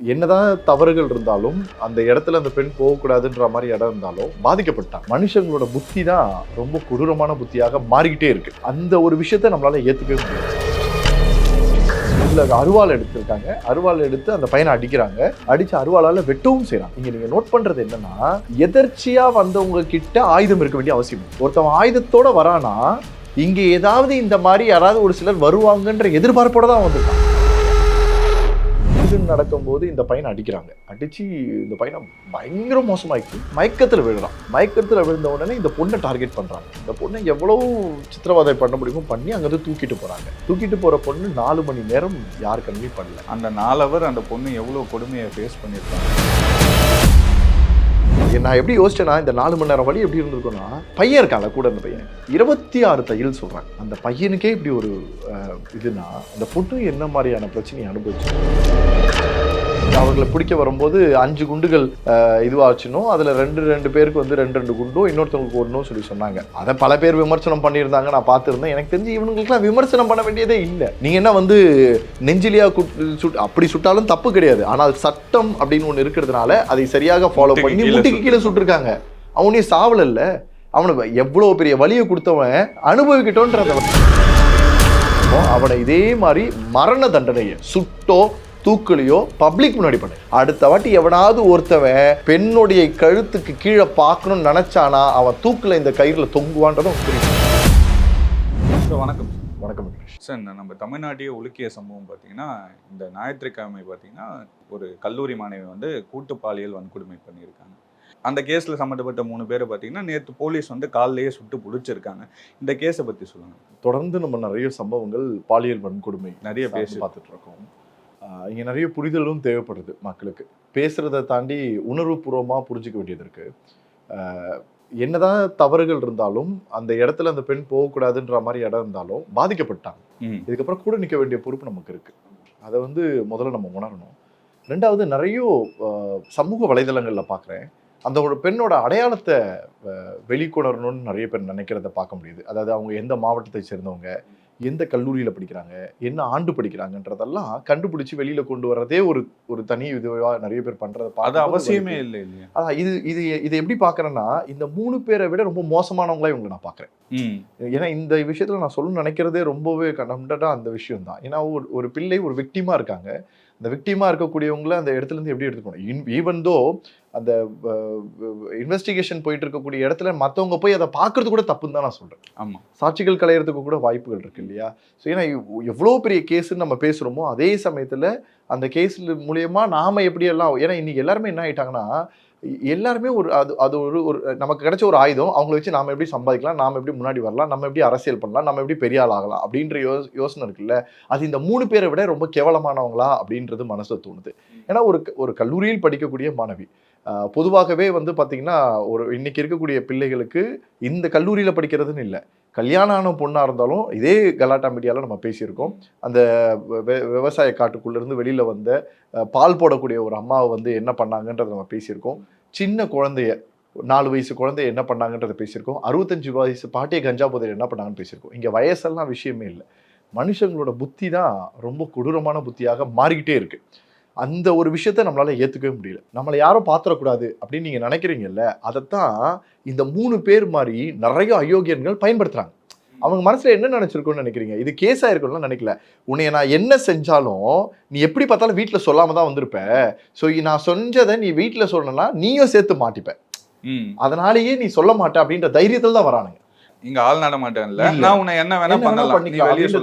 என்னதான் தவறுகள் இருந்தாலும் அந்த இடத்துல அந்த பெண் போகக்கூடாதுன்ற மாதிரி இடம் இருந்தாலும் பாதிக்கப்பட்டாங்க மனுஷங்களோட புத்தி தான் ரொம்ப கொடூரமான புத்தியாக மாறிக்கிட்டே இருக்கு. அந்த ஒரு விஷயத்த நம்மளால ஏத்துக்கவே முடியாது. இதுல அருவாள் எடுத்திருக்காங்க. அருவாள் எடுத்து அந்த பையனை அடிக்கிறாங்க. அடிச்சு அருவாளால வெட்டவும் செய்யறாங்க இங்க நீங்க நோட் பண்றது என்னன்னா எதர்ச்சியா வந்தவங்க கிட்ட ஆயுதம் இருக்க வேண்டிய அவசியம் ஒருத்தவன் ஆயுதத்தோட வரானா இங்க ஏதாவது இந்த மாதிரி யாராவது ஒரு சிலர் வருவாங்கன்ற எதிர்பார்ப்போட தான் வந்திருக்கான். இது நடக்கும்போது இந்த பையனை அடிக்கிறாங்க. அடித்து இந்த பையனை பயங்கர மோசமாயிட்டு மயக்கத்தில் விழுறான். மயக்கத்தில் விழுந்த உடனே இந்த பொண்ணை டார்கெட் பண்ணுறாங்க இந்த பொண்ணை எவ்வளோ சித்திரவதை பண்ண முடியுமோ பண்ணி அங்கேருந்து தூக்கிட்டு போகிறாங்க தூக்கிட்டு போகிற பொண்ணு நாலு மணி நேரம் யார் கண்ணையும் பண்ணல. அந்த நாலவர் அந்த பொண்ணு எவ்வளோ கொடுமையை ஃபேஸ் பண்ணியிருக்காங்க. நான் எப்படி யோசிச்சேன்னா இந்த நாலு மணி நேரம் வழி எப்படி இருந்திருக்கும்னா பையன் இருக்கான்ல கூட அந்த பையன். இருபத்தி ஆறு தையல் சொல்கிறேன் அந்த பையனுக்கே இப்படி ஒரு இதுனா அந்த பொண்ணு என்ன மாதிரியான பிரச்சனையை அனுபவிச்சு அவர்களை பிடிக்க வரும்போது அஞ்சு குண்டுகள் இதுவாச்சுனோ அதுல ரெண்டு ரெண்டு பேருக்கு வந்து ரெண்டு ரெண்டு குண்டும் இன்னொருத்தவங்களுக்கு ஒன்றும் சொல்லி சொன்னாங்க. அதை பல பேர் விமர்சனம் பண்ணியிருந்தாங்க நான் பார்த்துருந்தேன். எனக்கு தெரிஞ்சு இவங்களுக்குலாம் விமர்சனம் பண்ண வேண்டியதே இல்லை. நீங்க என்ன வந்து நெஞ்சிலியா சுட் அப்படி சுட்டாலும் தப்பு கிடையாது. ஆனால் சட்டம் அப்படின்னு ஒன்று இருக்கிறதுனால அதை சரியாக ஃபாலோ பண்ணி முட்டிக்கு கீழே சுட்டிருக்காங்க. அவனே சாவல அவனுக்கு எவ்வளவு பெரிய வலியை கொடுத்தவன் அனுபவிக்கட்டோன்றத அவனை இதே மாதிரி மரண தண்டனையை சுட்டோ தூக்குலையோ பப்ளிக் முன்னாடி பண்ணு. அடுத்த வாட்டி எவனாவது ஒருத்தவன் பெண்ணுடைய கழுத்துக்கு கீழே பார்க்கணும்னு நினைச்சானா அவன் தூக்குல இந்த கயிறுல தொங்குவான்றதும் புரியும் சார் வணக்கம். வணக்கம். சார் நம்ம தமிழ்நாட்டையே உலுக்கிய சம்பவம் பார்த்தீங்கன்னா இந்த ஞாயிற்றுக்கிழமை பார்த்தீங்கன்னா ஒரு கல்லூரி மாணவி வந்து கூட்டு பாலியல் வன்கொடுமை பண்ணியிருக்காங்க. அந்த கேஸில் சம்மந்தப்பட்ட மூணு பேரை பார்த்தீங்கன்னா நேற்று போலீஸ் வந்து காலையிலேயே சுட்டு பிடிச்சிருக்காங்க. இந்த கேஸை பற்றி சொல்லுங்கள் தொடர்ந்து நம்ம நிறைய சம்பவங்கள் பாலியல் வன்கொடுமை நிறைய பேசி. பார்த்துட்டு இருக்கோம். ஆஹ் இங்க நிறைய புரிதலும் தேவைப்படுது மக்களுக்கு. பேசுறதை தாண்டி உணர்வுபூர்வமா புரிஞ்சுக்க வேண்டியது இருக்கு. ஆஹ் என்னதான் தவறுகள் இருந்தாலும் அந்த இடத்துல அந்த பெண் போகக்கூடாதுன்ற மாதிரி இடம் இருந்தாலும் பாதிக்கப்பட்டாங்க. இதுக்கப்புறம் கூட நிற்க வேண்டிய பொறுப்பு நமக்கு இருக்கு. அதை வந்து முதல்ல நம்ம உணரணும். ரெண்டாவது நிறைய சமூக வலைதளங்கள்ல பார்க்குறேன் அந்த ஒரு பெண்ணோட அடையாளத்தை வெளிக்கொணரணும்னு நிறைய பேர் நினைக்கிறத பார்க்க முடியுது. அதாவது அவங்க எந்த மாவட்டத்தை சேர்ந்தவங்க எந்த கல்லூரியில் படிக்கிறாங்க என்ன ஆண்டு படிக்கிறாங்கன்றதெல்லாம் கண்டுபிடிச்சு வெளியில கொண்டு வர்றதே ஒரு ஒரு தனி இதுவா நிறைய பேர் பண்றதை அது பார்க்கும்போது அவசியமே. இல்லை இல்லையா? அதான் இது இது இதை எப்படி பார்க்கறேன்னா இந்த மூணு பேரை விட ரொம்ப மோசமானவங்களா இவங்களை நான் பார்க்குறேன். ஏன்னா இந்த விஷயத்துல நான் சொல்லணும்னு நினைக்கிறதே ரொம்பவே கண்டா அந்த விஷயம் தான் ஏன்னா ஒரு ஒரு பிள்ளை ஒரு விக்டிமா இருக்காங்க. அந்த விக்டிமா இருக்கக்கூடியவங்கள அந்த இடத்துல இருந்து எப்படி எடுத்துக்கணும் ஈவன் தோ அந்த இன்வெஸ்டிகேஷன் போயிட்டு இருக்கக்கூடிய இடத்துல மத்தவங்க போய் அதை பார்க்கறது கூட தப்புன்னு தான் நான் சொல்றேன். ஆமாம் சாட்சிகள் களையறதுக்கு கூட வாய்ப்புகள் இருக்கு இல்லையா? ஸோ ஏன்னா எவ்வளோ பெரிய கேஸ்ன்னு நம்ம பேசுகிறோமோ அதே சமயத்தில் அந்த கேஸில் மூலியமா நாம எப்படியெல்லாம் ஏன்னா இன்னைக்கு எல்லாருமே என்ன ஆயிட்டாங்கன்னா எல்லாருமே ஒரு அது அது ஒரு ஒரு நமக்கு கிடைச்ச ஒரு ஆயுதம். அவங்கள வச்சு நாம் எப்படி சம்பாதிக்கலாம் நாம் எப்படி முன்னாடி வரலாம் நம்ம எப்படி அரசியல் பண்ணலாம் நம்ம எப்படி பெரிய ஆள் ஆகலாம் அப்படின்ற யோ யோசனை இருக்குல்ல. அது இந்த மூணு பேரை விட ரொம்ப கேவலமானவங்களா அப்படின்றது மனசு தோணுது. ஏன்னா ஒரு ஒரு கல்லூரியில் படிக்கக்கூடிய மாணவி பொதுவாகவே வந்து பார்த்திங்கன்னா ஒரு இன்னைக்கு இருக்கக்கூடிய பிள்ளைகளுக்கு இந்த கல்லூரியில் படிக்கிறதுன்னு இல்லை. கல்யாணம் ஆன பொண்ணாக இருந்தாலும் இதே கலாட்டா மீடியாவில் நம்ம பேசியிருக்கோம். அந்த விவசாய காட்டுக்குள்ளேருந்து வெளியில் வந்த பால் போடக்கூடிய ஒரு அம்மாவை வந்து என்ன பண்ணாங்கன்றதை நம்ம பேசியிருக்கோம். சின்ன குழந்தைய நாலு வயசு குழந்தைய என்ன பண்ணாங்கன்றதை பேசியிருக்கோம். அறுபத்தஞ்சு வயசு பாட்டியை கஞ்சா போதையில் என்ன பண்ணாங்கன்னு பேசியிருக்கோம். இங்கே வயசெல்லாம் விஷயமே இல்லை. மனுஷங்களோட புத்தி தான் ரொம்ப கொடூரமான புத்தியாக மாறிக்கிட்டே இருக்குது அந்த ஒரு விஷயத்த நம்மளால ஏத்துக்கவே முடியல. நம்மளை யாரும் பாத்திரக்கூடாது அப்படின்னு நீங்க நினைக்கிறீங்கல்ல அதைத்தான் இந்த மூணு பேர் மாதிரி நிறைய அயோக்கியன்கள் பயன்படுத்துறாங்க. அவங்க மனசுல என்ன நினைச்சிருக்கும்னு நினைக்கிறீங்க? இது கேஸ் ஆயிருக்கும்னு நினைக்கல. உன்னைய நான் என்ன செஞ்சாலும் நீ எப்படி பார்த்தாலும் வீட்ல சொல்லாம தான் வந்திருப்ப. ஸோ நான் செஞ்சதை நீ வீட்ல சொன்னா நீயும் சேர்த்து மாட்டிப்ப. அதனாலேயே நீ சொல்ல மாட்ட அப்படின்ற தைரியத்துல தான் வரானுங்க. இங்க ஆள் நடமாட்டேன் இல்ல இல்ல. நான் உன்னை என்ன வேணா பண்ணலாம்.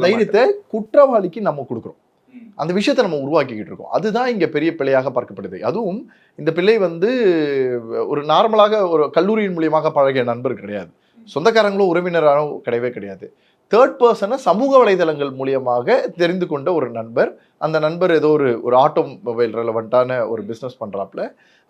தைரியத்தை குற்றவாளிக்கு நம்ம கொடுக்குறோம். அந்த விஷயத்தை நம்ம உருவாக்கிக்கிட்டு இருக்கோம். அதுதான் இங்கே பெரிய பிள்ளையாக பார்க்கப்படுது. அதுவும் இந்த பிள்ளை வந்து ஒரு நார்மலாக ஒரு கல்லூரியின் மூலியமாக பழகிய நண்பர் கிடையாது. சொந்தக்காரங்களும் உறவினராலும் கிடையவே கிடையாது. தேர்ட் பர்சனை சமூக வலைதளங்கள் மூலியமாக தெரிந்து கொண்ட ஒரு நண்பர் அந்த நண்பர் ஏதோ ஒரு ஒரு ஆட்டோமொபைல் ரெலவெண்ட்டான ஒரு பிஸ்னஸ் பண்ணுறாப்புல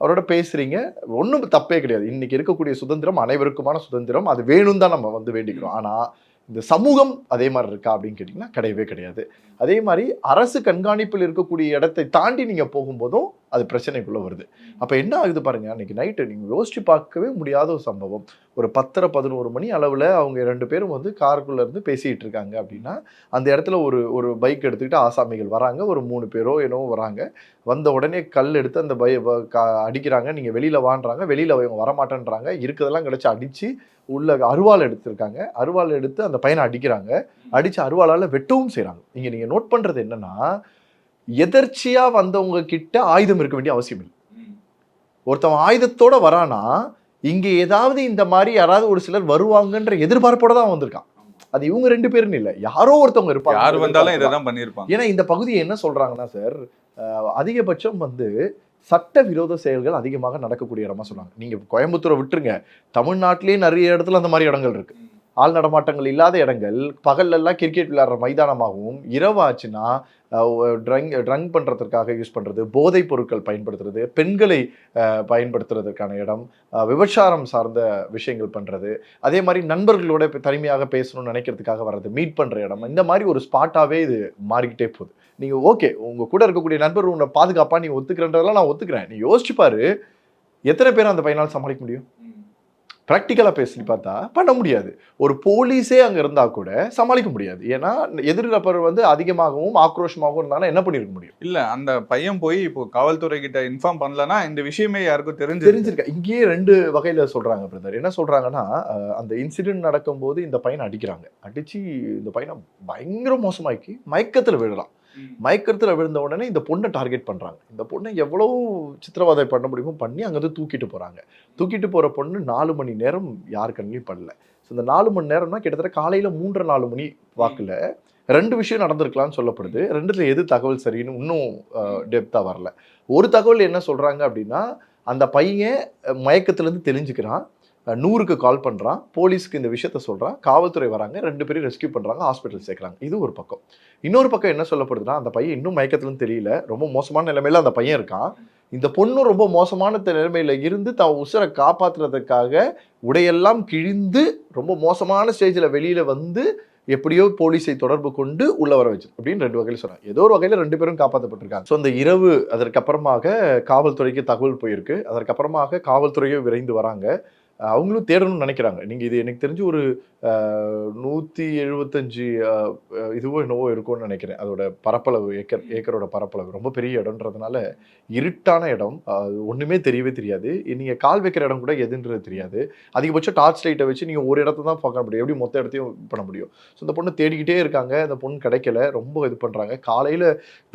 அவரோட பேசுகிறீங்க ஒன்றும் தப்பே கிடையாது. இன்றைக்கி இருக்கக்கூடிய சுதந்திரம் அனைவருக்குமான சுதந்திரம். அது வேணும் தான் நம்ம வந்து வேண்டிக்கிறோம். ஆனால் இந்த சமூகம் அதே மாதிரி இருக்கா அப்படின்னு கேட்டிங்கன்னா கிடையவே கிடையாது. அதே மாதிரி அரசு கண்காணிப்பில் இருக்கக்கூடிய இடத்தை தாண்டி நீங்கள் போகும்போதும் அது பிரச்சனைக்குள்ளே வருது. அப்போ என்ன ஆகுது பாருங்க அன்னைக்கு நைட்டு நீங்கள் யோசிச்சு பார்க்கவே முடியாத ஒரு சம்பவம். ஒரு பத்தரை பதினோரு மணி அளவில் அவங்க ரெண்டு பேரும் வந்து காருக்குள்ளே இருந்து பேசிகிட்டு இருக்காங்க அப்படின்னா அந்த இடத்துல ஒரு ஒரு பைக் எடுத்துக்கிட்டு ஆசாமிகள் வராங்க. ஒரு மூணு பேரோ என்னவோ வராங்க. வந்த உடனே கல் எடுத்து அந்த பை வ- கா- அடிக்கிறாங்க. நீங்கள் வெளியில் வாண்டுறாங்க வெளியில் அவங்க வரமாட்டேன்றாங்க. இருக்கிறதெல்லாம் கிடச்சி அடித்து உள்ள அருவாள் எடுத்திருக்காங்க. அருவாள் எடுத்து அந்த பையனை அடிக்கிறாங்க. அடித்து அருவாளால் வெட்டவும் செய்கிறாங்க இங்கே நீங்கள் நோட் பண்ணுறது என்னன்னா எதர்ச்சியாக வந்தவங்க கிட்ட ஆயுதம் இருக்க வேண்டிய அவசியம் இல்லை. ஒருத்தவன் ஆயுதத்தோட வரானா இங்கே ஏதாவது இந்த மாதிரி யாராவது ஒரு சிலர் வருவாங்கன்ற எதிர்பார்ப்போட தான் வந்திருக்கான். அது இவங்க ரெண்டு பேருன்னு இல்லை. யாரோ ஒருத்தவங்க இருப்பாங்க. யார் வந்தாலும் இதை தான் பண்ணியிருப்பாங்க. ஏன்னா இந்த பகுதியை என்ன சொல்றாங்கன்னா சார் அதிகபட்சம் வந்து சட்டவிரோத செயல்கள் அதிகமாக நடக்கக்கூடிய இடமா சொன்னாங்க. நீங்க கோயம்புத்தூரை விட்டுருங்க. தமிழ்நாட்டிலேயே நிறைய இடத்துல அந்த மாதிரி இடங்கள் இருக்கு. ஆள் நடமாட்டங்கள் இல்லாத இடங்கள் பகல்லெல்லாம் கிரிக்கெட் விளையாடுற மைதானமாகவும் இரவாச்சுன்னா ட்ரங்க் ட்ரங்க் பண்ணுறதுக்காக யூஸ் பண்ணுறது போதைப் பொருட்கள் பயன்படுத்துறது பெண்களை பயன்படுத்துறதுக்கான இடம் விபச்சாரம் சார்ந்த விஷயங்கள் பண்ணுறது அதே மாதிரி நண்பர்களோட தனிமையாக பேசணும்னு நினைக்கிறதுக்காக வர்றது மீட் பண்ணுற இடம் இந்த மாதிரி ஒரு ஸ்பாட்டாகவே இது மாறிக்கிட்டே போகுது. நீங்கள் ஓகே உங்கள் கூட இருக்கக்கூடிய நண்பர் உன்னை பாதுகாப்பாக நீ ஒத்துக்கிறன்றதெல்லாம் நான் ஒத்துக்கிறேன். நீ யோசிச்சுப்பாரு எத்தனை பேர் அந்த பையனால் சமாளிக்க முடியும்? ப்ராக்டிக்கலாக பேசி பார்த்தா பண்ண முடியாது. ஒரு போலீஸே அங்கே இருந்தால் கூட சமாளிக்க முடியாது. ஏன்னா எதிர்நபர் வந்து அதிகமாகவும் ஆக்ரோஷமாகவும் இருந்தாலும் என்ன பண்ணிருக்க முடியும்? இல்ல அந்த பையன் போய் இப்போ காவல்துறை கிட்ட இன்ஃபார்ம் பண்ணலன்னா இந்த விஷயமே யாருக்கும் தெரிஞ்சு தெரிஞ்சிருக்கா? இங்கேயே ரெண்டு வகையில் சொல்கிறாங்க பிரதர் என்ன சொல்கிறாங்கன்னா அந்த இன்சிடென்ட் நடக்கும்போது இந்த பையனை அடிக்கிறாங்க. அடித்து இந்த பையனை பயங்கர மோசமாக்கி மயக்கத்தில் விழலாம். மயக்கத்தில் விழுந்த உடனே இந்த பொண்ணை டார்கெட் பண்ணுறாங்க இந்த பொண்ணை எவ்வளோ சித்திரவதை பண்ண முடியுமோ பண்ணி அங்கேருந்து தூக்கிட்டு போகிறாங்க தூக்கிட்டு போகிற பொண்ணு நாலு மணி நேரம் யார் கண்ணிலையும் படல. ஸோ இந்த நாலு மணி நேரம்னா கிட்டத்தட்ட காலையில் மூன்றரை நாலு மணி வாக்கில் ரெண்டு விஷயம் நடந்திருக்கலாம்னு சொல்லப்படுது. ரெண்டுல எது தகவல் சரின்னு இன்னும் டெப்த்தாக வரல. ஒரு தகவல் என்ன சொல்கிறாங்க அப்படின்னா அந்த பையன் மயக்கத்துலேருந்து தெளிஞ்சுக்கிறான். நூறுக்கு கால் பண்ணுறான் போலீஸ்க்கு இந்த விஷயத்த சொல்கிறான் காவல்துறை வராங்க ரெண்டு பேரும் ரெஸ்கியூ பண்ணுறாங்க ஹாஸ்பிட்டல் சேர்க்குறாங்க. இது ஒரு பக்கம். இன்னொரு பக்கம் என்ன சொல்லப்படுதுன்னா அந்த பையன் இன்னும் மயக்கத்துலன்னு தெரியல ரொம்ப மோசமான நிலைமையில் அந்த பையன் இருக்கான். இந்த பொண்ணும் ரொம்ப மோசமான நிலைமையில் இருந்து தான் உசுரை காப்பாற்றுறதுக்காக உடையெல்லாம் கிழிந்து ரொம்ப மோசமான ஸ்டேஜில் வெளியில் வந்து எப்படியோ போலீஸை தொடர்பு கொண்டு உள்ள வர வச்சு அப்படின்னு ரெண்டு வகையில் சொன்னாங்க ஏதோ ஒரு வகையில் ரெண்டு பேரும் காப்பாற்றப்பட்டிருக்காங்க ஸோ அந்த இரவு அதற்கப்புறமாக காவல்துறைக்கு தகவல் போயிருக்கு. அதற்கப்புறமாக காவல்துறையும் விரைந்து வராங்க. அவங்களும் தேடணும்னு நினைக்கிறாங்க. நீங்க இது எனக்கு தெரிஞ்சு ஒரு நூத்தி எழுபத்தஞ்சு இதுவோ என்னவோ இருக்கும்னு நினைக்கிறேன். அதோட பரப்பளவு ஏக்கர் ஏக்கரோட பரப்பளவு. ரொம்ப பெரிய இடம்ன்றதுனால இருட்டான இடம். ஒண்ணுமே தெரியவே தெரியாது. நீங்க கால் வைக்கிற இடம் கூட எதுன்றது தெரியாது. அதிகபட்சம் டார்ச் லைட்டை வச்சு நீங்க ஒரு இடத்த தான் பார்க்க முடியும். எப்படி மொத்த இடத்தையும் பண்ண முடியும்? ஸோ இந்த பொண்ணு தேடிக்கிட்டே இருக்காங்க. அந்த பொண்ணு கிடைக்கல. ரொம்ப இது பண்றாங்க. காலையில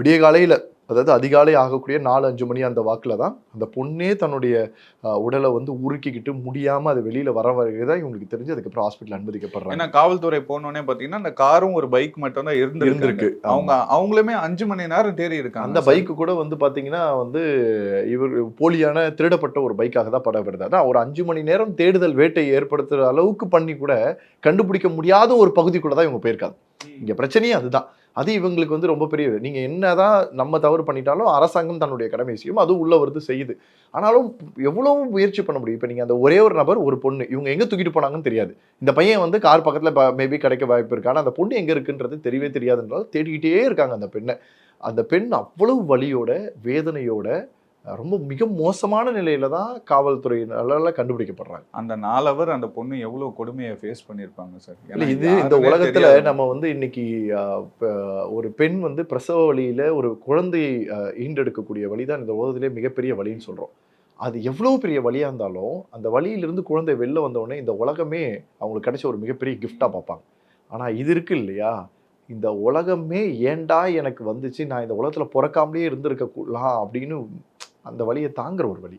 விடிய காலையில அதாவது அதிகாலை ஆகக்கூடிய நாலு அஞ்சு மணி அந்த வாக்குல தான் அந்த பொண்ணே தன்னுடைய உடலை வந்து உருக்கிக்கிட்டு முடியாம அது வெளியில வர வரைக்கும் தான் இவங்களுக்கு தெரிஞ்சு அதுக்கப்புறம் ஹாஸ்பிட்டல் அனுமதிக்கப்படுறாங்க. ஏன்னா காவல்துறை போனோடனே பாத்தீங்கன்னா அந்த காரும் ஒரு பைக் மட்டும் தான் இருந்திருக்கு. இருந்திருக்கு. அவங்க அவங்களுமே அஞ்சு மணி நேரம் தேடி இருக்காங்க. அந்த பைக்கு கூட வந்து பாத்தீங்கன்னா வந்து இவர் போலியான திருடப்பட்ட ஒரு பைக்காக தான் படப்படுது. அதான் ஒரு அஞ்சு மணி நேரம் தேடுதல் வேட்டை ஏற்படுத்துற அளவுக்கு பண்ணி கூட கண்டுபிடிக்க முடியாத ஒரு பகுதிக்குள்ள தான் இவங்க போயிருக்காங்க. இங்க பிரச்சனையே அதுதான். அது இவங்களுக்கு வந்து ரொம்ப பெரிய நீங்கள் என்னதான் நம்ம தவறு பண்ணிட்டாலும் அரசாங்கம் தன்னுடைய கடமை செய்யும் அது உள்ள வருது செய்யுது. ஆனாலும் எவ்வளோ முயற்சி பண்ண முடியும்? இப்போ நீங்கள் அந்த ஒரே ஒரு நபர் ஒரு பொண்ணு இவங்க எங்கே தூக்கிட்டு போனாங்கன்னு தெரியாது. இந்த பையன் வந்து கார் பக்கத்தில் மேபி கிடைக்க வாய்ப்பு இருக்கு. ஆனால் அந்த பொண்ணு எங்கே இருக்குன்றது தெரியவே தெரியாதுன்றால் தேடிக்கிட்டே இருக்காங்க அந்த பெண்ணை. அந்த பெண் அவ்வளவு வலியோட வேதனையோட ரொம்ப மிக மோசமான நிலையில தான் காவல்துறையினால கண்டுபிடிக்கப்படுறாங்க. அந்த நாலவர் அந்த பொண்ணு எவ்வளவு கொடுமையை ஃபேஸ் பண்ணிருப்பாங்க சார்? இல்ல இது இந்த உலகத்துல நம்ம வந்து இன்னைக்கு ஒரு பெண் வந்து பிரசவ வழியில ஒரு குழந்தையை ஈண்டெடுக்கக்கூடிய வழி தான் இந்த உலகத்திலே மிகப்பெரிய வழின்னு சொல்றோம். அது எவ்வளவு பெரிய வழியா இருந்தாலும் அந்த வழியிலிருந்து குழந்தை வெளில வந்த உடனே இந்த உலகமே அவங்களுக்கு கிடைச்ச ஒரு மிகப்பெரிய கிஃப்டா பார்ப்பாங்க. ஆனா இது இருக்கு இல்லையா? இந்த உலகமே ஏன்டா எனக்கு வந்துச்சு? நான் இந்த உலகத்துல பிறக்காமலே இருந்திருக்க கூடலாம் அப்படின்னு அந்த வழியை தாங்குற ஒரு வழி.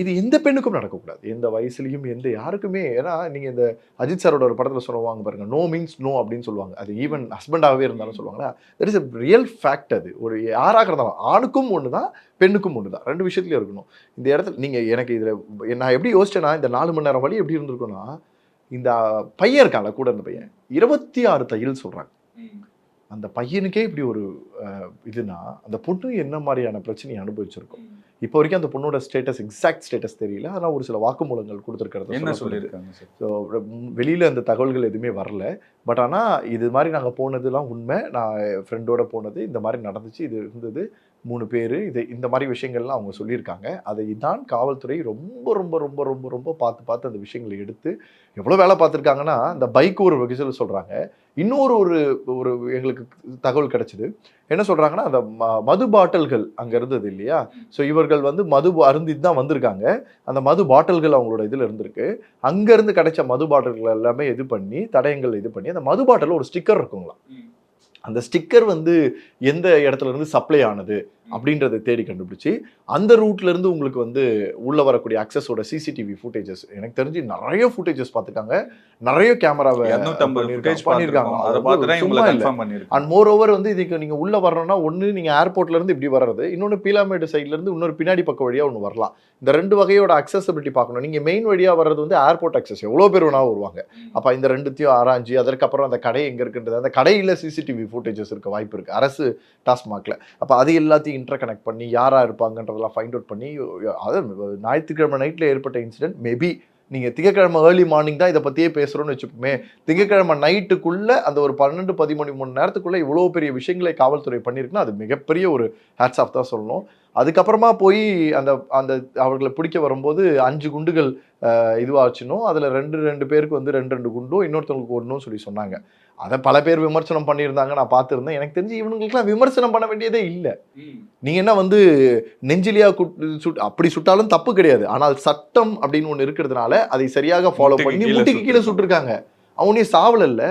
இது எந்த பெண்ணுக்கும் நடக்கக்கூடாது. எந்த வயசுலயும் எந்த யாருக்குமே. ஏன்னா நீங்க இந்த அஜித் சாரோட ஒரு படத்துல சொல்லுவாங்க பாருங்க நோ மீன்ஸ் நோ அப்படின்னு சொல்லுவாங்க. அது ஈவன் ஹஸ்பண்டாகவே இருந்தாலும் சொல்லுவாங்களா? That is a real fact அது. ஒரு யாராக இருந்தாலும் ஆணுக்கும் ஒன்று தான் பெண்ணுக்கும் ஒன்று தான் ரெண்டு விஷயத்துலயும் இருக்கணும். இந்த இடத்துல நீங்க எனக்கு இதுல நான் எப்படி யோசிச்சேன்னா இந்த நாலு மணி நேரம் வழி எப்படி இருந்திருக்கும்னா இந்த பையன் இருக்கான்ல கூட இருந்த பையன். இருபத்தி ஆறு தையல் சொல்றாங்க. அந்த பையனுக்கே இப்படி ஒரு இதுனா அந்த பொண்ணு என்ன மாதிரியான பிரச்சனையை அனுபவிச்சிருக்கும்? இப்போ வரைக்கும் அந்த பொண்ணோட ஸ்டேட்டஸ் எக்ஸாக்ட் ஸ்டேட்டஸ் தெரியல. ஆனால் ஒரு சில வாக்குமூலங்கள் கொடுத்துருக்கிறது என்ன சொல்லியிருக்காங்க சார்? ஸோ வெளியில் அந்த தகவல்கள் எதுவுமே வரல. பட் ஆனால் இது மாதிரி நாங்கள் போனதுலாம் உண்மை. நான் ஃப்ரெண்டோட போனது இந்த மாதிரி நடந்துச்சு இது இருந்தது. மூணு பேர் இது இந்த மாதிரி விஷயங்கள்லாம் அவங்க சொல்லியிருக்காங்க. அதை தான் காவல்துறை ரொம்ப ரொம்ப ரொம்ப ரொம்ப ரொம்ப பார்த்து பார்த்து அந்த விஷயங்களை எடுத்து எவ்வளோ வேலை பார்த்துருக்காங்கன்னா இந்த பைக் ஒரு விசில் சொல்கிறாங்க இன்னொரு ஒரு ஒரு எங்களுக்கு தகவல் கிடச்சிது. என்ன சொல்கிறாங்கன்னா அந்த ம- மது பாட்டில்கள் அங்கே இருந்தது இல்லையா? ஸோ இவர்கள் வந்து மது அருந்தி தான் வந்திருக்காங்க. அந்த மது பாட்டில்கள் அவங்களோட இதில் இருந்திருக்கு. அங்கேருந்து கிடைச்ச மது பாட்டில்கள் எல்லாமே இது பண்ணி தடயங்கள் இது பண்ணி அந்த மது பாட்டில் ஒரு ஸ்டிக்கர் இருக்குங்களா அந்த ஸ்டிக்கர் வந்து எந்த இடத்துல இருந்து சப்ளை ஆனது? அப்படின்றத தேடி கண்டுபிடிச்சி அந்த ரூட்ல இருந்து உங்களுக்கு வந்து உள்ள வரக்கூடிய அக்சஸோட சிசிடிவி ஃபுட்டேஜஸ் எனக்கு தெரிஞ்சு நிறைய ஃபுட்டேஜஸ் பார்த்துட்டாங்க நிறைய கேமராவை பண்ணியிருக்காங்க. அண்ட் மோர் ஓவர் வந்து இதுக்கு நீங்க உள்ள வரணும்னா ஒன்று நீங்க ஏர்போர்ட்ல இருந்து இப்படி வர்றது இன்னொன்று பீலாமேடு சைட்ல இருந்து இன்னொரு பின்னாடி பக்கம் வழியா ஒன்று வரலாம். இந்த ரெண்டு வகையோட அக்சசபிலிட்டி பார்க்கணும். நீங்க மெயின் வழியா வர்றது வந்து ஏர்போர்ட் அக்சஸ் எவ்வளோ பேர் வேணாலும் வருவாங்க. அப்ப இந்த ரெண்டுத்தையும் ஆராய்ஞ்சு அதற்கப்புறம் அந்த கடை எங்க இருக்குன்றது அந்த கடையில சிசிடிவி ஃபுட்டேஜஸ் இருக்க வாய்ப்பு இருக்கு. அரசு டாஸ்மாக்ல. அப்ப அது எல்லாத்தையும் இன்டர் கனெக்ட் பண்ணி யாரா இருப்பாங்கன்றதெல்லாம் ஃபைண்ட் அவுட் பண்ணி அது ஞாயிற்றுக்கிழமை நைட்டில் ஏற்பட்ட இன்சிடென்ட் மேபி நீங்கள் திங்கக்கிழமை ஏர்லி மார்னிங் தான் இதை பற்றியே பேசுகிறோன்னு வச்சுப்போமே திங்கக்கிழமை நைட்டுக்குள்ளே அந்த ஒரு பன்னெண்டு பதிமூணு மணி நேரத்துக்குள்ளே இவ்வளோ பெரிய விஷயங்களை காவல்துறை பண்ணியிருக்குன்னா அது மிகப்பெரிய ஒரு ஹேட்ஸ் ஆஃப் தான் சொல்லணும். அதுக்கப்புறமா போய் அந்த அந்த அவர்களை பிடிக்க வரும்போது அஞ்சு குண்டுகள் இதுவாச்சுனோ அதில் ரெண்டு ரெண்டு பேருக்கு வந்து ரெண்டு ரெண்டு குண்டும் இன்னொருத்தவங்களுக்கு ஒன்றும் சொல்லி சொன்னாங்க. அதை பல பேர் விமர்சனம் பண்ணியிருந்தாங்க நான் பார்த்துருந்தேன். எனக்கு தெரிஞ்சு இவங்களுக்குலாம் விமர்சனம் பண்ண வேண்டியதே இல்லை. நீங்க என்ன வந்து நெஞ்சிலியா சுட் அப்படி சுட்டாலும் தப்பு கிடையாது. ஆனால் சட்டம் அப்படின்னு ஒண்ணு இருக்கிறதுனால அதை சரியாக ஃபாலோ பண்ணி கீழே முட்டிக்கு கீழே சுட்டிருக்காங்க. அவனையும் சாவல இல்ல.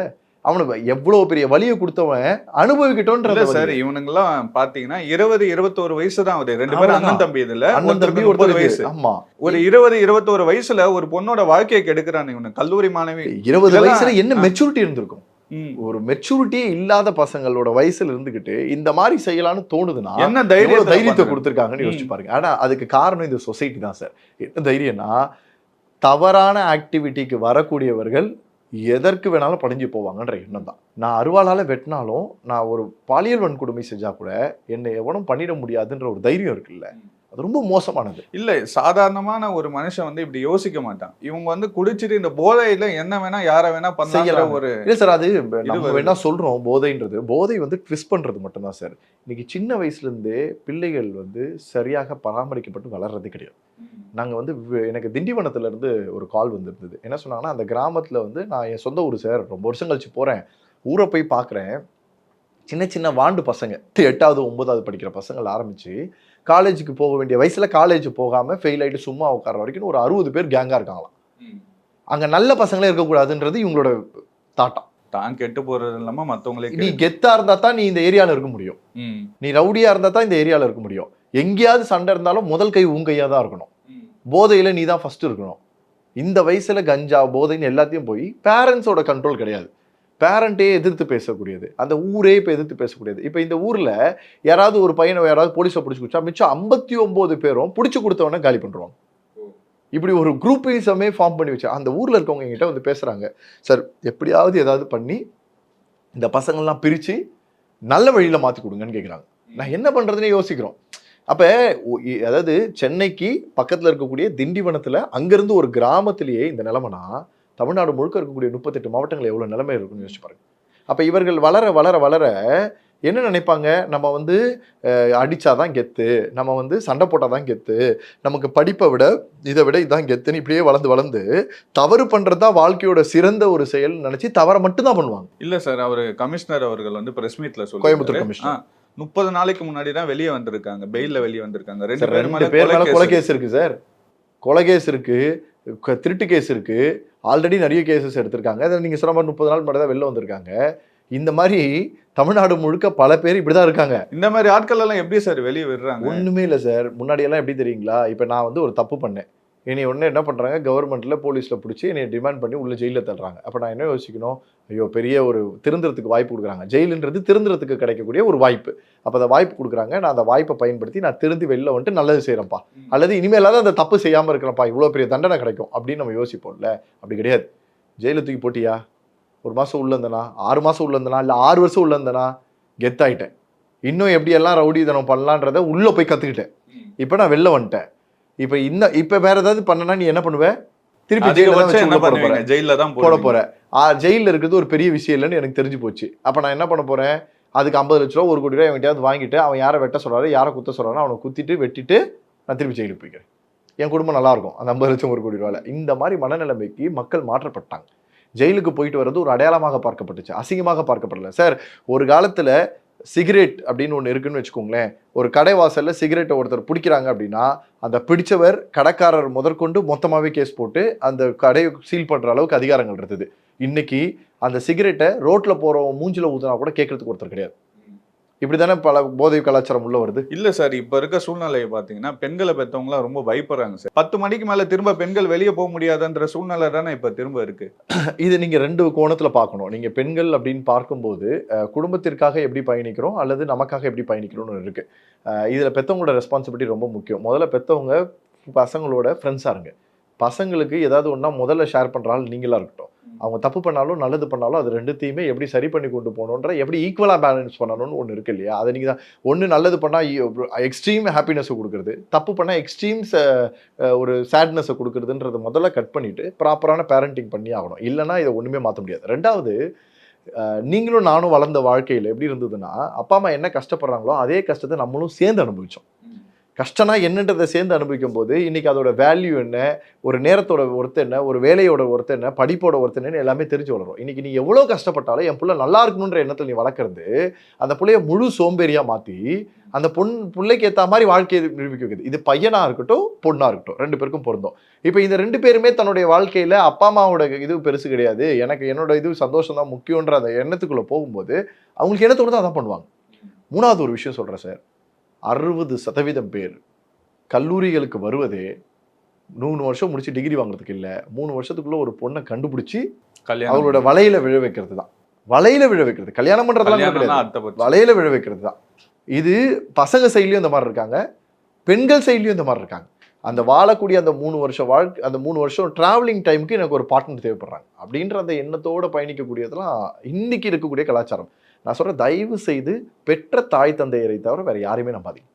அவனுக்கு எவ்வளவு பெரிய வலியை கொடுத்தவன் இல்ல அனுபவிக்கட்டும்ன்றது சார் இவனுங்கெல்லாம் பாத்தீங்கன்னா இருபது இருபத்தோரு வயசு தான் ஆகுது ரெண்டு பேரும் அண்ணன். தம்பி இதுல. அண்ணன் தம்பி ஒருத்தருக்கு வயசு. ஆமா. ஒரு இருபது இருபத்தோரு வயசுல ஒரு பொண்ணோட வாழ்க்கையை கெடுக்கிறான் இவனு. கல்லூரி மாணவி. இருபது வயசுல என்ன. மெச்சூரிட்டி இருந்திருக்கும். ஒரு மெச்சூரிட்டியே இல்லாத பசங்களோட வயசுல இருந்துகிட்டு இந்த மாதிரி செய்யலாம்னு தோணுதுன்னா என்ன தைரியம் தைரியத்தை கொடுத்துருக்காங்கன்னு யோசிச்சு பாருங்க. ஆனா அதுக்கு காரணம் இந்த சொசைட்டி தான் சார் என்ன தைரியம்னா தவறான ஆக்டிவிட்டிக்கு வரக்கூடியவர்கள் எதற்கு வேணாலும் படைஞ்சு போவாங்கன்ற எண்ணம் தான். நான் அருவாளால வெட்டினாலும் நான் ஒரு பாலியல் வன்கொடுமை செஞ்சா கூட என்னை எவனும் பண்ணிட முடியாதுன்ற ஒரு தைரியம் இருக்குல்ல. அது ரொம்ப மோசமானது. இல்ல சாதாரணமான ஒரு மனுஷன் வந்து இப்படி யோசிக்க மாட்டான். இவங்க வந்து குடிச்சிட்டு இந்த போதையில என்ன வேணா யார வேணா செய்யலாம். ஒரு இல்ல சார் அது நம்ம. வேணா சொல்றோம் போதைன்றது. போதை வந்து ட்விஸ்ட் பண்றது மட்டும்தான் சார். இன்னைக்கு சின்ன வயசுல இருந்தே பிள்ளைகள் வந்து சரியாக பராமரிக்கப்பட்டு வளர்றது கிடையாது. நாங்க வந்து எனக்கு திண்டிவனத்துல இருந்து ஒரு கால் வந்திருந்தது. என்ன சொன்னாங்கன்னா அந்த கிராமத்துல வந்து நான் என் சொந்த ஊர் சார் ரொம்ப வருஷம் கழிச்சு போறேன். ஊரை போய் பார்க்குறேன் சின்ன சின்ன வாண்டு பசங்க எட்டாவது ஒன்பதாவது படிக்கிற பசங்கள் ஆரம்பிச்சு காலேஜுக்கு போக வேண்டிய வயசுல காலேஜ் போகாம ஃபெயில் ஆயிட்டு சும்மா உட்கார வரைக்கும் ஒரு அறுபது பேர் கேங்கா இருக்காங்களாம். அங்க நல்ல பசங்களே இருக்கக்கூடாதுன்றது இவங்களோட தாட்டம் தான் கெட்டு போறது இல்லாம மத்தவங்களே நீ கெத்தா இருந்தா தான் நீ இந்த ஏரியால இருக்க முடியும். நீ ரவுடியா இருந்தா தான் இந்த ஏரியால இருக்க முடியும். எங்கேயாவது சண்டை இருந்தாலும் முதல் கை உன் கையா தான் இருக்கணும். போதையில நீ தான் ஃபர்ஸ்ட் இருக்கணும். இந்த வயசுல கஞ்சா போதைன்னு எல்லாத்தையும் போய் பேரண்ட்ஸோட கண்ட்ரோல் கிடையாது. பேரண்ட்டே எதிர்த்து பேசக்கூடியது. அந்த ஊரே இப்போ எதிர்த்து பேசக்கூடியது. இப்போ இந்த ஊரில் யாராவது ஒரு பையனை யாராவது போலீஸை பிடிச்சி குடிச்சா மிச்சம் ஐம்பத்தி ஒம்பது பேரும் பிடிச்சி கொடுத்தவொடனே காலி பண்ணுவாங்க இப்படி ஒரு குரூப்பிசமே ஃபார்ம் பண்ணி வச்சு அந்த ஊரில் இருக்கவங்க என்கிட்ட வந்து பேசுகிறாங்க சார் எப்படியாவது ஏதாவது பண்ணி இந்த பசங்கள்லாம் பிரித்து நல்ல வழியில் மாற்றி கொடுங்கன்னு கேட்குறாங்க நான் என்ன பண்ணுறதுனே யோசிக்கிறோம். அப்போ அதாவது சென்னைக்கு பக்கத்தில் இருக்கக்கூடிய திண்டிவனத்தில் அங்கேருந்து ஒரு கிராமத்திலேயே இந்த நிலைமைனா தமிழ்நாடு முழுக்க இருக்கக்கூடிய முப்பத்தெட்டு மாவட்டங்கள் எவ்வளவு நிலைமை இருக்குன்னு யோசிச்சு பாருங்க. அப்ப இவர்கள் வளர வளர வளர என்ன நினைப்பாங்க? நம்ம வந்து அஹ், அடிச்சாதான் கெத்து நம்ம வந்து சண்டை போட்டாதான் கெத்து நமக்கு படிப்பை விட இதை விட இதான் கெத்துன்னு இப்படியே வளர்ந்து வளர்ந்து தவறு பண்றது தான் வாழ்க்கையோட சிறந்த ஒரு செயல் நினைச்சு தவறை மட்டும்தான் பண்ணுவாங்க. இல்ல சார் அவரு கமிஷனர் அவர்கள் வந்து பிரஸ் மீட்ல கோயம்புத்தூர் கமிஷனர். முப்பது நாளைக்கு முன்னாடி தான் வெளியே வந்திருக்காங்க பெயில்ல வெளியே வந்திருக்காங்க. ரெண்டு பேர் மேல கொலை கேஸ் இருக்கு சார். கொலை கேஸ் இருக்கு க- திருட்டு கேஸ் இருக்கு. ஆல்ரெடி நிறைய கேசஸ் எடுத்திருக்காங்க. அதில் நீங்க சொன்ன மாதிரி முப்பது நாள் முன்னாடி தான் வெளில வந்திருக்காங்க. இந்த மாதிரி தமிழ்நாடு முழுக்க பல பேர் இப்படிதான் இருக்காங்க. இந்த மாதிரி ஆட்கள் எல்லாம் எப்படி சார் வெளியே விடுறாங்க? ஒண்ணுமே இல்லை சார். முன்னாடி எல்லாம் எப்படி தெரியுங்களா? இப்போ நான் வந்து ஒரு தப்பு பண்ணேன். என்னை உடனே என்ன பண்றாங்க? கவர்மெண்ட்ல போலீஸ்ல பிடிச்சி என்னை டிமாண்ட் பண்ணி உள்ள ஜெயிலில் தள்ளுறாங்க. அப்போ நான் என்ன யோசிக்கணும்? ஐயோ பெரிய ஒரு திருந்துறதுக்கு வாய்ப்பு கொடுக்குறாங்க. ஜெயிலுன்றது திருந்துறதுக்கு கிடைக்கக்கூடிய ஒரு வாய்ப்பு. அப்போ அந்த வாய்ப்பு கொடுக்குறாங்க. நான் அந்த வாய்ப்பை பயன்படுத்தி நான் திருந்தி வெளில வந்துட்டு நல்லது செய்கிறேன்ப்பா அல்லது இனிமேலாவது அந்த தப்பு செய்யாமல் இருக்கிறப்பா இவ்வளோ பெரிய தண்டனை கிடைக்கும் அப்படின்னு நம்ம யோசிப்போம்ல. அப்படி கிடையாது. ஜெயில தூக்கி போட்டியா? ஒரு மாதம் உள்ள இருந்தனா? ஆறு மாதம் உள்ள இருந்தனா? இல்லை ஆறு வருஷம் உள்ள இருந்தனா? கெத்தாயிட்டேன் இன்னும் எப்படியெல்லாம் ரவுடிதனம் பண்ணலான்றத உள்ளே போய் கற்றுக்கிட்டேன் இப்போ நான் வெளில வந்துட்டேன். இப்போ இந்த இப்போ வேற ஏதாவது பண்ணனா நீ என்ன பண்ணுவ? திருப்பி ஜெயில என்ன பண்ணுவீங்க? ஜெயில தான் போட போடுவீங்க. போற ஆ ஜெயிலில் இருக்கிறது ஒரு பெரிய விஷயம் இல்லைன்னு எனக்கு தெரிஞ்சு போச்சு. அப்போ நான் என்ன பண்ண போறேன்? அதுக்கு ஐம்பது லட்ச ரூபா ஒரு கோடி ரூபாய் என்கிட்டயாவது வாங்கிட்டு அவன் யாரை வெட்ட சொல்றாரு யாரை குத்த சொல்றாரு அவனை குத்திட்டு வெட்டிட்டு நான் திருப்பி ஜெயிலுக்கு போய்க்கிறேன். என் குடும்பம் நல்லா இருக்கும். அந்த ஐம்பது லட்சம் ஒரு கோடி ரூபாயில. இந்த மாதிரி மனநிலைமைக்கு மக்கள் மாற்றப்பட்டாங்க. ஜெயிலுக்கு போயிட்டு வர்றது ஒரு அடையாளமாக பார்க்கப்பட்டுச்சு. அசிங்கமாக பார்க்கப்படல. சார் ஒரு காலத்துல சிகரெட் அப்படின்னு ஒன்று இருக்குன்னு வச்சுக்கோங்களேன். ஒரு கடை வாசலில் சிகரெட்டை ஒருத்தர் பிடிக்கிறாங்க அப்படின்னா அந்த பிடிச்சவர் கடைக்காரர் முதற்கொண்டு மொத்தமாகவே கேஸ் போட்டு அந்த கடையை சீல் பண்ணுற அளவுக்கு அதிகாரங்கள் இருந்தது. இன்னைக்கு அந்த சிகரெட்டை ரோட்டில் போறவன் மூஞ்சில் ஊத்துனா கூட கேட்கறதுக்கு ஒருத்தர் கிடையாது. இப்படிதானே பல போதை கலாச்சாரம் உள்ள வருது? இல்ல சார் இப்ப இருக்க சூழ்நிலையை பாத்தீங்கன்னா பெண்களை பெத்தவங்க ரொம்ப பயப்படுறாங்க சார். பத்து மணிக்கு மேல திரும்ப பெண்கள் வெளியே போக முடியாதுன்ற சூழ்நிலை தானே இப்ப திரும்ப இருக்கு. இது நீங்க ரெண்டு கோணத்துல பார்க்கணும். நீங்க பெண்கள் அப்படின்னு பார்க்கும்போது குடும்பத்திற்காக எப்படி பயணிக்கிறோம் அல்லது நமக்காக எப்படி பயணிக்கிறோம்னு இருக்கு. இதுல பெத்தவங்களோட ரெஸ்பான்சிபிலிட்டி ரொம்ப முக்கியம். முதல்ல பெத்தவங்க பசங்களோட ஃப்ரெண்ட்ஸா இருங்க. பசங்களுக்கு ஏதாவது ஒன்றா முதல்ல ஷேர் பண்ற ஆள் நீங்களா இருக்கட்டும். அவங்க தப்பு பண்ணாலும் நல்லது பண்ணாலும் அது ரெண்டுத்தையுமே எப்படி சரி பண்ணி கொண்டு போகணுன்ற எப்படி ஈக்குவலாக பேலன்ஸ் பண்ணணும்னு ஒன்று இருக்கு இல்லையா? அதை நீங்கள் தான் ஒன்று நல்லது பண்ணால் எக்ஸ்ட்ரீம் ஹாப்பினஸை கொடுக்குறது தப்பு பண்ணால் எக்ஸ்ட்ரீம்ஸ் ஒரு சேட்னஸை கொடுக்குறதுன்றத முதல்ல கட் பண்ணிட்டு ப்ராப்பரான பேரண்டிங் பண்ணி ஆகணும். இல்லைன்னா இதை ஒன்றுமே மாற்ற முடியாது. ரெண்டாவது நீங்களும் நானும் வளர்ந்த வாழ்க்கையில் எப்படி இருந்ததுன்னா அப்பா அம்மா என்ன கஷ்டப்படுறாங்களோ அதே கஷ்டத்தை நம்மளும் சேர்ந்து அனுபவிச்சோம். கஷ்டம்னா என்னன்றதை சேர்ந்து அனுபவிக்கும் போது இன்றைக்கி அதோட வேல்யூ என்ன ஒரு நேரத்தோட ஒருத்த என்ன ஒரு வேலையோட ஒருத்த என்ன படிப்போட ஒருத்த என்னன்னு எல்லாமே தெரிஞ்சு வளரும். இன்றைக்கி நீ எவ்வளோ கஷ்டப்பட்டாலும் என் பிள்ளை நல்லா இருக்கணுன்ற எண்ணத்தில் நீ வளர்க்குறது அந்த பிள்ளைய முழு சோம்பேறியாக மாற்றி அந்த பொன் பிள்ளைக்கு ஏற்ற மாதிரி வாழ்க்கையை நிரூபிக்க வைக்குது இது பையனாக இருக்கட்டும் பொண்ணாக இருக்கட்டும் ரெண்டு பேருக்கும் பொருந்தும். இப்போ இந்த ரெண்டு பேருமே தன்னுடைய வாழ்க்கையில் அப்பா அம்மாவோட இது பெருசு கிடையாது. எனக்கு என்னோட இது சந்தோஷம் தான் முக்கியன்ற அந்த எண்ணத்துக்குள்ளே போகும்போது அவங்களுக்கு என்ன தோணுதோ அதான் பண்ணுவாங்க. மூணாவது ஒரு விஷயம் சொல்கிறேன் சார். அறுபது சதவீதம் பேர் கல்லூரிகளுக்கு வருவதே மூணு வருஷம் முடிச்சு டிகிரி வாங்குறதுக்கு இல்லை மூணு வருஷத்துக்குள்ள ஒரு பொண்ணை கண்டுபிடிச்சி கல்யாணம் அவங்களோட வலையில விழ வைக்கிறது தான். வலையில விழ வைக்கிறது. கல்யாணம் பண்றதெல்லாம் வலையில விழ வைக்கிறது தான். இது பசங்க சைட்லயும் இந்த மாதிரி இருக்காங்க பெண்கள் சைட்லயும் இந்த மாதிரி இருக்காங்க. அந்த வாழக்கூடிய அந்த மூணு வருஷம் வாழ்க்கை அந்த மூணு வருஷம் டிராவலிங் டைமுக்கு எனக்கு ஒரு பார்ட்னர் தேவைப்படுறாங்க. அப்படின்ற அந்த எண்ணத்தோட பயணிக்கக்கூடியதெல்லாம் இன்னைக்கு இருக்கக்கூடிய கலாச்சாரம். நான் சொல்றேன் தயவு செய்து பெற்ற தாய் தந்தையரை தவிர வேற யாரையுமே நம்பாதீங்க.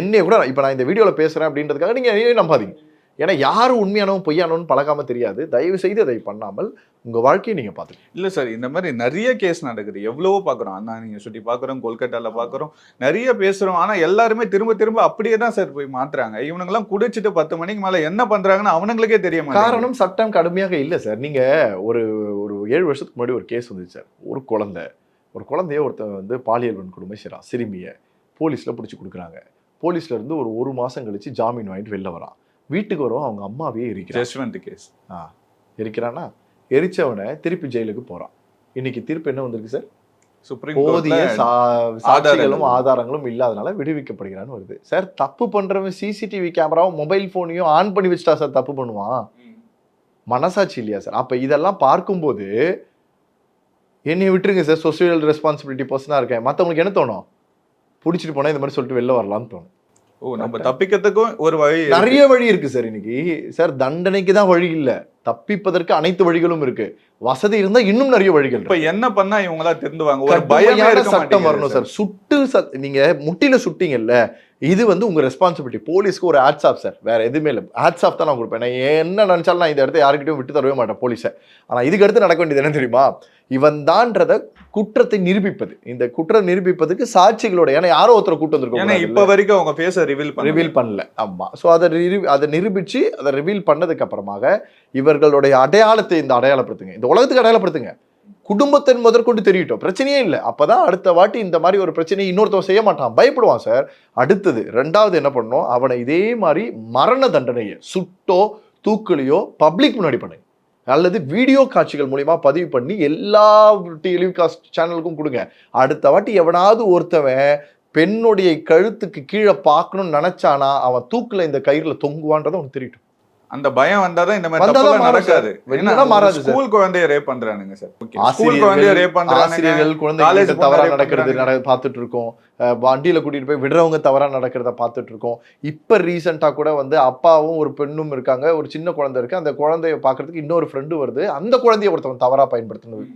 என்னைய கூட இப்போ நான் இந்த வீடியோவில் பேசுறேன் அப்படின்றதுக்காக நீங்க என்னையே நம்பாதீங்க. ஏன்னா யார் உண்மையானவன் பொய்யானவன் பழகாம தெரியாது. தயவு செய்து அதை பண்ணாமல் உங்க வாழ்க்கையை நீங்க பார்த்துக்கணும் இல்ல சார் இந்த மாதிரி நிறைய கேஸ் நடக்குது. எவ்வளவோ பாக்குறோம் அண்ணா நீங்க சுட்டி பாக்குறோம் கொல்கட்டால பாக்குறோம் நிறைய பேசுறோம். ஆனா எல்லாருமே திரும்ப திரும்ப அப்படியே தான் சார் போய் மாத்துறாங்க இவனுங்க எல்லாம் குடிச்சிட்டு பத்து மணிக்கு மேல என்ன பண்றாங்கன்னு அவனுங்களுக்கே தெரிய மாட்டேங்குது. காரணம் சட்டம் கடுமையாக இல்லை சார். நீங்க ஒரு ஒரு ஏழு வருஷத்துக்கு முன்னாடி ஒரு கேஸ் வந்துச்சு சார். ஒரு குழந்தை. ஒரு குழந்தைய ஒருத்தன் வந்து பாலியல் வன்கொடுமை செய்றான் சிறுமியை போலீஸ்ல பிடிச்சி கொடுக்குறாங்க. போலீஸ்ல இருந்து ஒரு ஒரு மாசம் கழிச்சு ஜாமீன் வாங்கிட்டு வெளில வரான். வீட்டுக்கு வரும் அவங்க அம்மாவே எரிக்கிறான். கேஸ் ஆ. எரிக்கிறானா எரிச்சவனை திருப்பி ஜெயிலுக்கு போறான். இன்னைக்கு தீர்ப்பு என்ன வந்திருக்கு சார் சுப்ரீம் போதிய சாட்சிகளும் ஆதாரங்கள். ஆதாரங்களும் இல்லாதனால விடுவிக்கப்படுகிறான்னு வருது. சார் தப்பு பண்றவன் சிசிடிவி கேமராவும் மொபைல் போனையும் ஆன் பண்ணி வச்சுட்டா சார் தப்பு பண்ணுவான்? மனசாட்சி இல்லையா சார் அப்ப இதெல்லாம் பார்க்கும்போது என்னைய விட்டுருங்க சார் சோசியல் ரெஸ்பான்சிபிலிட்டி பர்சனாக இருக்கேன். மற்றவங்களுக்கு என்ன தோணும்? பிடிச்சிட்டு போனா இந்த மாதிரி சொல்லிட்டு வெளில வரலாம்னு தோணும். ஓ நம்ம தப்பிக்கிறதுக்கும் ஒரு வழி. நிறைய வழி இருக்கு சார் இன்னைக்கு. சார் தண்டனைக்கு தான் வழி இல்ல. தப்பிப்பதற்கு அனைத்து வழிகளும் இருக்கு. வசதி இருந்தா இன்னும் நிறைய வழிகள் இப்ப. என்ன பண்ணா இவங்க எல்லாம் திருந்துவாங்க? ஒரு பயமே கடுமையான இருக்க சட்டம் வரணும் சார். சுட்டு நீங்க முட்டில சுட்டீங்கல்ல இது வந்து உங்க ரெஸ்பான்சிபிலிட்டி போலீஸ்க்கு ஒரு ஹேட்ஸ் ஆஃப் சார் வேற எதுவுமே இல்லை. ஹேட்ஸ் ஆஃப் தான் நான் கொடுப்பேன். நான் என்ன நினைச்சாலும் நான் இந்த இடத்த யாருக்கிட்டையும் விட்டு தரவே மாட்டேன் போலீஸை ஆனா இதுக்கு அடுத்து நடக்க வேண்டியது என்ன தெரியுமா? இவன் தான்றத குற்றத்தை நிரூபிப்பது. இந்த குற்றம் நிரூபிப்பதற்கு சாட்சிகளோட ஏன்னா யாரோ ஒருத்தர் கூட்டு வந்திருக்கோம் இப்ப வரைக்கும் அவங்க பேச ரிவீல் ரிவீல் பண்ணல. ஆமா. ஸோ அதை அதை நிரூபிச்சு அதை ரிவீல் பண்ணதுக்கு அப்புறமாக இவர்களுடைய அடையாளத்தை இந்த அடையாளப்படுத்துங்க. இந்த உலகத்துக்கு அடையாளப்படுத்துங்க. குடும்பத்தின் முதற்கொண்டு தெரியட்டும் பிரச்சனையே இல்லை. அப்பதான் அடுத்த வாட்டி இந்த மாதிரி ஒரு பிரச்சனையை இன்னொருத்தவன் செய்ய மாட்டான். பயப்படுவான் சார் அடுத்தது ரெண்டாவது என்ன பண்ணணும்? அவனை இதே மாதிரி மரண தண்டனையை சுட்டோ தூக்குலையோ பப்ளிக் முன்னாடி பண்ணுங்க அல்லது வீடியோ காட்சிகள் மூலிமா பதிவு பண்ணி எல்லா டெலிகாஸ்ட் சேனலுக்கும் கொடுங்க. அடுத்த வாட்டி எவனாவது ஒருத்தவன் பெண்ணுடைய கழுத்துக்கு கீழே பார்க்கணும்னு நினச்சானா அவன் தூக்கில் இந்த கயிறில் தொங்குவான்றதை அவனுக்கு தெரியட்டும் அந்த பயம் வந்தாதான் இந்த மாதிரி மாறும் நடக்காது. மாறாது. ஸ்கூல் குழந்தைய ரேப் பண்றானுங்க சார். ஸ்கூல் குழந்தைய ரேப் பண்றானுங்க. ஆசிரியர்கள் பொண்ணை தவறா நடக்கிறது பண்றாங்க. நட பார்த்துட்டு இருக்கோம் வண்டியில கூட்டிட்டு போய் விடுறவங்க தவறா நடக்கிறத பார்த்துட்டு இருக்கோம் இப்ப ரீசெண்டா கூட வந்து அப்பாவும் ஒரு பெண்ணும் இருக்காங்க. ஒரு சின்ன குழந்தை இருக்கு. அந்த குழந்தைய பார்க்கறதுக்கு இன்னொரு ஃப்ரெண்டு வருது. அந்த குழந்தைய ஒருத்தவன் தவறா பயன்படுத்தணும்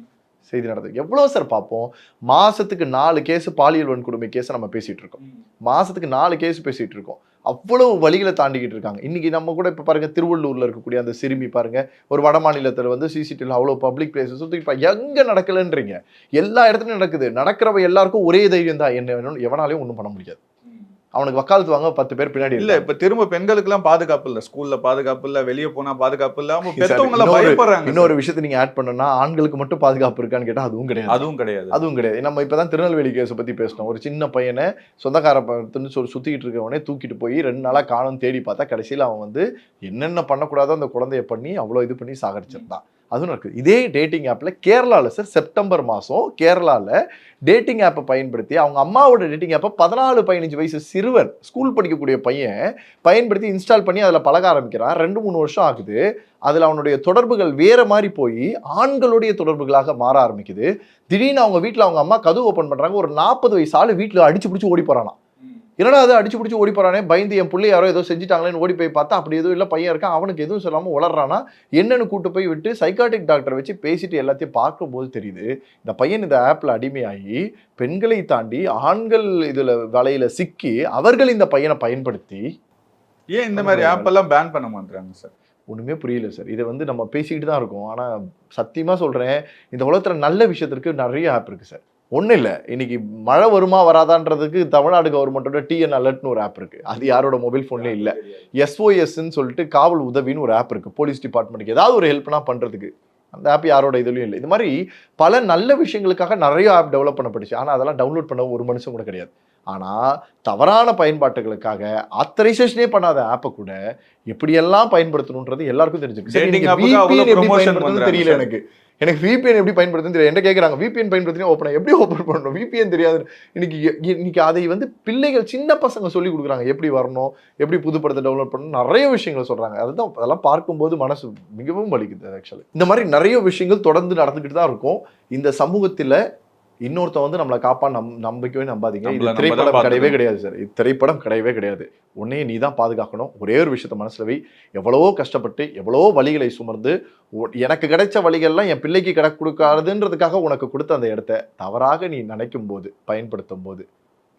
செய்தி நடந்தது எவ்வளவு சார் பார்ப்போம்? மாசத்துக்கு நாலு கேஸ் பாலியல் வன்கொடுமை கேஸ் நம்ம பேசிட்டு இருக்கோம் மாசத்துக்கு நாலு கேஸ் பேசிட்டு இருக்கோம் அவ்வளவு வழிகளை தாண்டிக்கிட்டு இருக்காங்க. இன்றைக்கி நம்ம கூட இப்போ பாருங்கள் திருவள்ளூரில் இருக்கக்கூடிய அந்த சிறுமி பாருங்கள் ஒரு வட மாநிலத்தில் வந்து சிசிடிவியில் அவ்வளோ பப்ளிக் பிளேஸஸ் சுற்றி எங்கே நடக்கலைன்றீங்க? எல்லா இடத்துலையும் நடக்குது. நடக்கிறவ எல்லாருக்கும் ஒரே தைரியம் தான். என்ன வேணும்னு எவனாலையும் ஒன்றும் பண்ண முடியாது. அவனுக்கு வக்காலத்து வாங்க பத்து பேர் பின்னாடி இல்ல. இப்ப திரும்ப பெண்களுக்கு எல்லாம் பாதுகாப்பு இல்ல. ஸ்கூல்ல பாதுகாப்பு இல்ல வெளிய போனா பாதுகாப்பு இல்ல. அவங்க இன்னொரு- பயப்படுறாங்க. இன்னொரு விஷயத்தை நீங்க ஆட் பண்ணனா ஆண்களுக்கு மட்டும் பாதுகாப்பு இருக்கான்னு கேட்டா அதுவும் கிடையாது. அதுவும் கிடையாது. அதுவும் கிடையாது. நம்ம இப்பதான் திருநெல்வேலி கேஸை பத்தி பேசினோம். ஒரு சின்ன பையனை சொந்தக்கார பையன்னு சொல்லி சுத்திக்கிட்டு இருக்கவனே தூக்கிட்டு போய் ரெண்டு நாளா காணும் தேடி பார்த்தா கடைசியில அவன் வந்து என்னென்ன பண்ணக்கூடாதோ அந்த குழந்தைய பண்ணி அவ்வளோ இது பண்ணி சாகடிச்சிருந்தான். அதுவும் இருக்குது இதே டேட்டிங் ஆப்பில் கேரளாவில் சார் செப்டம்பர் மாதம் கேரளாவில் டேட்டிங் ஆப்பை பயன்படுத்தி அவங்க அம்மாவோட டேட்டிங் ஆப்பை பதினாலு பதினஞ்சு வயசு சிறுவன் ஸ்கூல் படிக்கக்கூடிய பையன் பயன்படுத்தி இன்ஸ்டால் பண்ணி அதில் பழக ஆரம்பிக்கிறான். ரெண்டு மூணு வருஷம் ஆகுது. அதில் அவனுடைய தொடர்புகள் வேறு மாதிரி போய் ஆண்களுடைய தொடர்புகளாக மாற ஆரம்பிக்குது. திடீர்னு அவங்க வீட்டில் அவங்க அம்மா கதவு ஓப்பன் பண்ணுறாங்க ஒரு நாற்பது வயசு ஆள் வீட்டில் அடிச்சு பிடிச்சி ஓடி போகிறானா என்னடா அது அடிச்சு பிடிச்சி ஓடி போறானே? பயந்து என் பிள்ளை யாரோ ஏதோ செஞ்சுட்டாங்களேன்னு ஓடி போய் பார்த்தா அப்படி எதுவும் இல்லை பையன் இருக்கான் அவனுக்கு எதுவும் சொல்லாமல் உளறானா என்னன்னு கூட்டு போய் விட்டு சைக்காட்டிக் டாக்டர் வச்சு பேசிட்டு எல்லாத்தையும் பார்க்கும்போது தெரியுது இந்த பையன் இந்த ஆப்பில் அடிமையாகி பெண்களை தாண்டி ஆண்கள் இதில் வலையில சிக்கி அவர்கள் இந்த பையனை பயன்படுத்தி ஏன் இந்த மாதிரி ஆப் எல்லாம் பேன் பண்ண மாட்டாங்க சார்? ஒண்ணுமே புரியல சார். இதை வந்து நம்ம பேசிக்கிட்டு தான் இருக்கோம். ஆனா சத்தியமா சொல்றேன் இந்த உலகத்துல நல்ல விஷயத்திற்கு நிறைய ஆப் இருக்கு சார். ஒன்றும் இல்லை. இன்னைக்கு மழை வருமா வராதான்றதுக்கு தமிழ்நாடு கவர்மெண்ட்டோட டிஎன் அலர்ட்னு ஒரு ஆப் இருக்கு. அது யாரோட மொபைல் ஃபோன்லேயும் இல்லை. எஸ்ஓஎஸ்ன்னு சொல்லிட்டு காவல் உதவின்னு ஒரு ஆப் இருக்கு. போலீஸ் டிபார்ட்மெண்ட்டுக்கு ஏதாவது ஒரு ஹெல்ப்னா பண்றதுக்கு. அந்த ஆப் யாரோட இதுலயும் இல்லை. இது மாதிரி பல நல்ல விஷயங்களுக்காக நிறைய ஆப் டெவலப் பண்ணப்பட்டுச்சு. ஆனால் அதெல்லாம் டவுன்லோட் பண்ண ஒரு மனுஷன் கூட கிடையாது. ஆனால் தவறான பயன்பாட்டுகளுக்காக ஆத்தரைசேஷனே பண்ணாத ஆப்பை கூட எப்படியெல்லாம் பயன்படுத்தணுன்றது எல்லாருக்கும் தெரிஞ்சிருக்கு. தெரியல. எனக்கு. எனக்கு விபிஎன் எப்படி பயன்படுத்துன்னு தெரியாது என்ன கேட்குறாங்க விபிஎன் பயன்படுத்தினா ஓப்பன் எப்படி ஓப்பன் பண்ணணும்? விபிஎன் தெரியாது. இன்னைக்கு இன்னைக்கு அதை வந்து பிள்ளைகள் சின்ன பசங்க சொல்லி கொடுக்குறாங்க. எப்படி வரணும் எப்படி புது படத்தை டவுன்லோட் பண்ணணும் நிறைய விஷயங்கள் சொல்கிறாங்க அதுதான் அதெல்லாம் பார்க்கும்போது மனசு மிகவும் வலிக்குது ஆக்சுவலி இந்த மாதிரி நிறைய விஷயங்கள் தொடர்ந்து நடந்துக்கிட்டு தான் இருக்கும். இந்த சமூகத்தில் இன்னொருத்தன் வந்து நம்மளை காப்பா நம் நம்பிக்கவே நம்பாதீங்க. இது திரைப்படம் கிடையவே. கிடையாது சார் இது திரைப்படம் கிடையவே கிடையாது. உன்னையே நீ தான் பாதுகாக்கணும். ஒரே ஒரு விஷயத்த மனசுல வை. எவ்வளவோ கஷ்டப்பட்டு எவ்வளவோ வழிகளை சுமர்ந்து எனக்கு கிடைச்ச வழிகள்லாம் என் பிள்ளைக்கு கிட கொடுக்காதுன்றதுக்காக உனக்கு கொடுத்த அந்த இடத்த தவறாக நீ நினைக்கும் போது பயன்படுத்தும் போது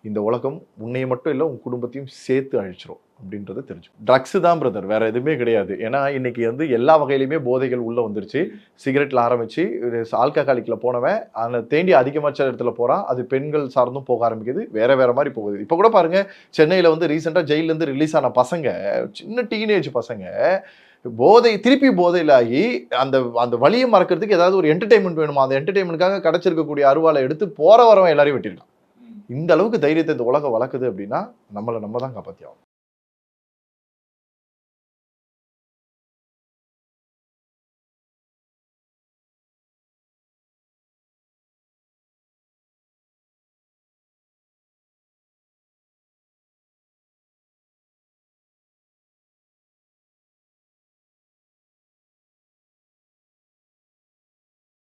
இந்த உலகம் உன்னையை மட்டும் இல்லை உன் குடும்பத்தையும் சேர்த்து அழிச்சிரும் அப்படின்றது தெரிஞ்சு ட்ரக்ஸ் தான் பிரதர் வேற எதுவுமே கிடையாது. ஏன்னா இன்னைக்கு வந்து எல்லா வகையிலுமே போதைகள் உள்ள வந்துருச்சு. சிகரெட்ல ஆரம்பிச்சு ஆல்கஹாலிக்கில் போனவன் அந்த தேண்டி அதிகமாச்ச இடத்துல போறான். அது பெண்கள் சார்ந்தும் போக ஆரம்பிக்குது. வேற வேற மாதிரி போகுது. இப்போ கூட பாருங்க சென்னையில் வந்து ரீசெண்டாக ஜெயில இருந்து ரிலீஸ் ஆன பசங்க சின்ன டீனேஜ் பசங்க போதை திருப்பி போதையில் ஆகி அந்த அந்த வழியை மறக்கிறதுக்கு ஏதாவது ஒரு என்டர்டைன்மெண்ட் வேணுமா? அந்த என்டர்டைன்மெண்ட்காக கிடைச்சிருக்கக்கூடிய அருவாளை எடுத்து போற வரவன் எல்லாரையும் வெட்டிருக்கான். இந்த அளவுக்கு தைரியத்தை இந்த உலகம் வளர்க்குது அப்படின்னா நம்மளை நம்ம தான் காப்பாற்றி ஆகும்